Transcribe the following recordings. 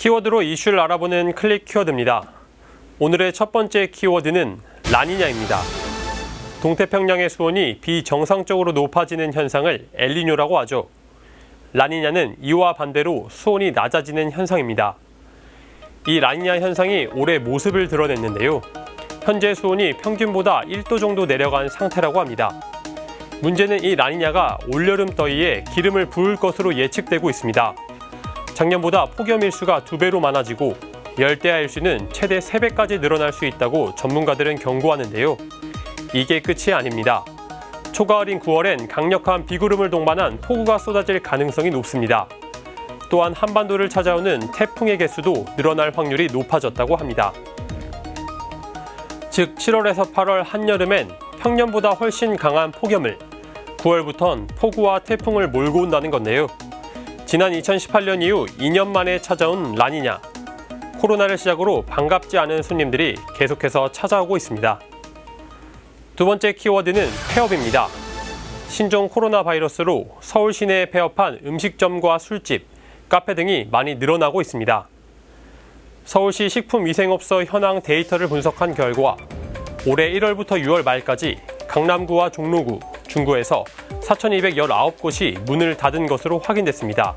키워드로 이슈를 알아보는 클릭 키워드입니다. 오늘의 첫 번째 키워드는 라니냐입니다. 동태평양의 수온이 비정상적으로 높아지는 현상을 엘리뇨라고 하죠. 라니냐는 이와 반대로 수온이 낮아지는 현상입니다. 이 라니냐 현상이 올해 모습을 드러냈는데요. 현재 수온이 평균보다 1도 정도 내려간 상태라고 합니다. 문제는 이 라니냐가 올여름 더위에 기름을 부을 것으로 예측되고 있습니다. 작년보다 폭염 일수가 두 배로 많아지고 열대야 일수는 최대 3배까지 늘어날 수 있다고 전문가들은 경고하는데요. 이게 끝이 아닙니다. 초가을인 9월엔 강력한 비구름을 동반한 폭우가 쏟아질 가능성이 높습니다. 또한 한반도를 찾아오는 태풍의 개수도 늘어날 확률이 높아졌다고 합니다. 즉 7월에서 8월 한여름엔 평년보다 훨씬 강한 폭염을 9월부턴 폭우와 태풍을 몰고 온다는 건데요. 지난 2018년 이후 2년 만에 찾아온 라니냐. 코로나를 시작으로 반갑지 않은 손님들이 계속해서 찾아오고 있습니다. 두 번째 키워드는 폐업입니다. 신종 코로나 바이러스로 서울 시내에 폐업한 음식점과 술집, 카페 등이 많이 늘어나고 있습니다. 서울시 식품위생업소 현황 데이터를 분석한 결과 올해 1월부터 6월 말까지 강남구와 종로구, 중구에서 4,219곳이 문을 닫은 것으로 확인됐습니다.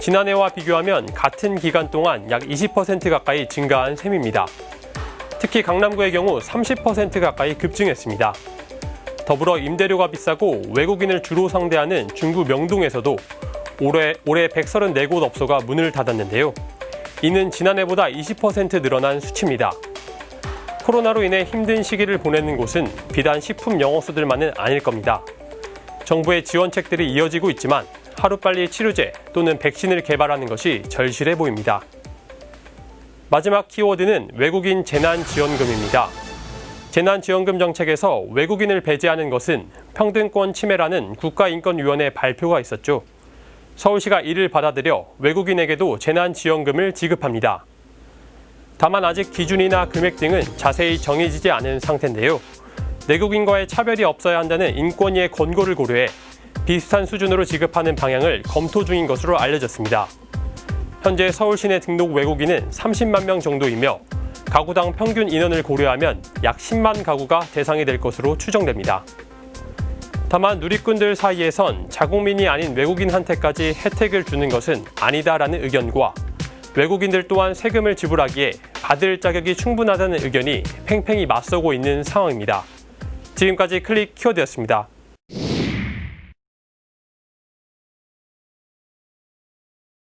지난해와 비교하면 같은 기간 동안 약 20% 가까이 증가한 셈입니다. 특히 강남구의 경우 30% 가까이 급증했습니다. 더불어 임대료가 비싸고 외국인을 주로 상대하는 중구 명동에서도 올해, 올해 134곳 업소가 문을 닫았는데요. 이는 지난해보다 20% 늘어난 수치입니다. 코로나로 인해 힘든 시기를 보내는 곳은 비단 식품 영업소들만은 아닐 겁니다. 정부의 지원책들이 이어지고 있지만 하루빨리 치료제 또는 백신을 개발하는 것이 절실해 보입니다. 마지막 키워드는 외국인 재난지원금입니다. 재난지원금 정책에서 외국인을 배제하는 것은 평등권 침해라는 국가인권위원회 발표가 있었죠. 서울시가 이를 받아들여 외국인에게도 재난지원금을 지급합니다. 다만 아직 기준이나 금액 등은 자세히 정해지지 않은 상태인데요. 내국인과의 차별이 없어야 한다는 인권위의 권고를 고려해 비슷한 수준으로 지급하는 방향을 검토 중인 것으로 알려졌습니다. 현재 서울 시내 등록 외국인은 30만 명 정도이며 가구당 평균 인원을 고려하면 약 10만 가구가 대상이 될 것으로 추정됩니다. 다만 누리꾼들 사이에선 자국민이 아닌 외국인한테까지 혜택을 주는 것은 아니다라는 의견과 외국인들 또한 세금을 지불하기에 받을 자격이 충분하다는 의견이 팽팽히 맞서고 있는 상황입니다. 지금까지 클릭 키워드였습니다.